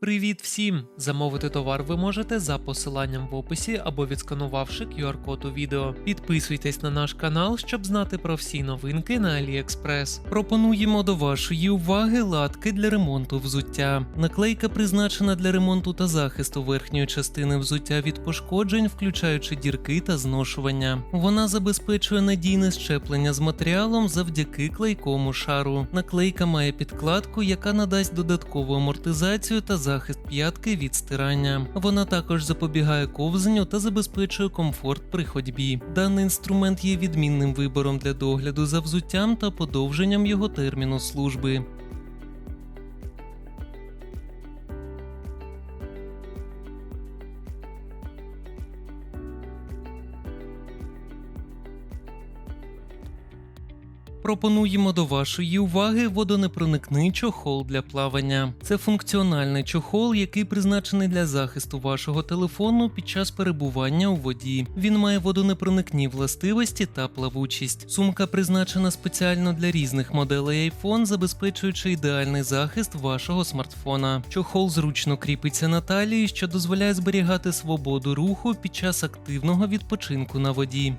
Привіт всім! Замовити товар ви можете за посиланням в описі або відсканувавши QR-код у відео. Підписуйтесь на наш канал, щоб знати про всі новинки на AliExpress. Пропонуємо до вашої уваги латки для ремонту взуття. Наклейка призначена для ремонту та захисту верхньої частини взуття від пошкоджень, включаючи дірки та зношування. Вона забезпечує надійне щеплення з матеріалом завдяки клейкому шару. Наклейка має підкладку, яка надасть додаткову амортизацію та захист п'ятки від стирання. Вона також запобігає ковзанню та забезпечує комфорт при ходьбі. Даний інструмент є відмінним вибором для догляду за взуттям та подовженням його терміну служби. Пропонуємо до вашої уваги водонепроникний чохол для плавання. Це функціональний чохол, який призначений для захисту вашого телефону під час перебування у воді. Він має водонепроникні властивості та плавучість. Сумка призначена спеціально для різних моделей iPhone, забезпечуючи ідеальний захист вашого смартфона. Чохол зручно кріпиться на талії, що дозволяє зберігати свободу руху під час активного відпочинку на воді.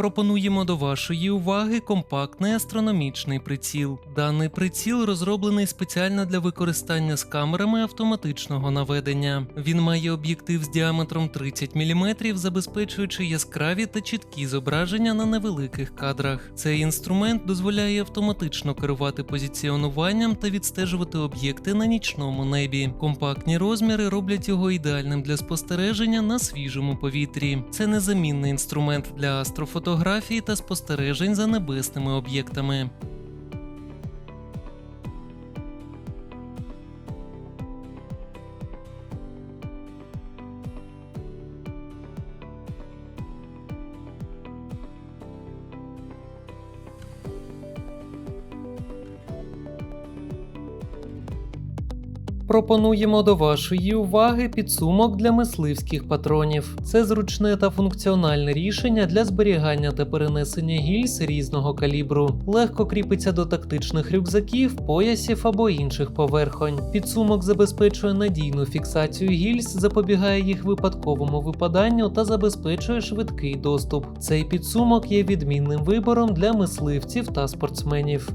Пропонуємо до вашої уваги компактний астрономічний приціл. Даний приціл розроблений спеціально для використання з камерами автоматичного наведення. Він має об'єктив з діаметром 30 мм, забезпечуючи яскраві та чіткі зображення на невеликих кадрах. Цей інструмент дозволяє автоматично керувати позиціонуванням та відстежувати об'єкти на нічному небі. Компактні розміри роблять його ідеальним для спостереження на свіжому повітрі. Це незамінний інструмент для астрофотографії та спостережень за небесними об'єктами. Пропонуємо до вашої уваги підсумок для мисливських патронів. Це зручне та функціональне рішення для зберігання та перенесення гільз різного калібру. Легко кріпиться до тактичних рюкзаків, поясів або інших поверхонь. Підсумок забезпечує надійну фіксацію гільз, запобігає їх випадковому випаданню та забезпечує швидкий доступ. Цей підсумок є відмінним вибором для мисливців та спортсменів.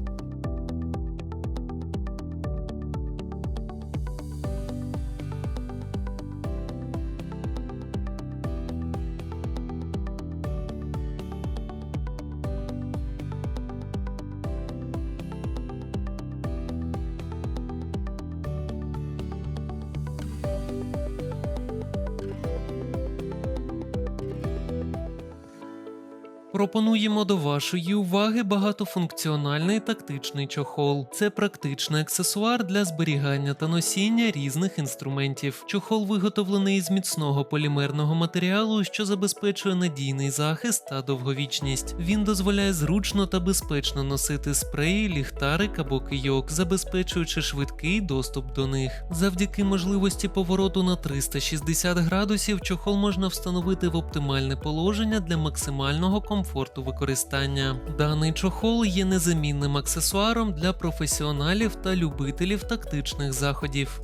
Пропонуємо до вашої уваги багатофункціональний тактичний чохол. Це практичний аксесуар для зберігання та носіння різних інструментів. Чохол виготовлений із міцного полімерного матеріалу, що забезпечує надійний захист та довговічність. Він дозволяє зручно та безпечно носити спреї, ліхтарик або кийок, забезпечуючи швидкий доступ до них. Завдяки можливості повороту на 360 градусів чохол можна встановити в оптимальне положення для максимального комфорту використання. Даний чохол є незамінним аксесуаром для професіоналів та любителів тактичних заходів.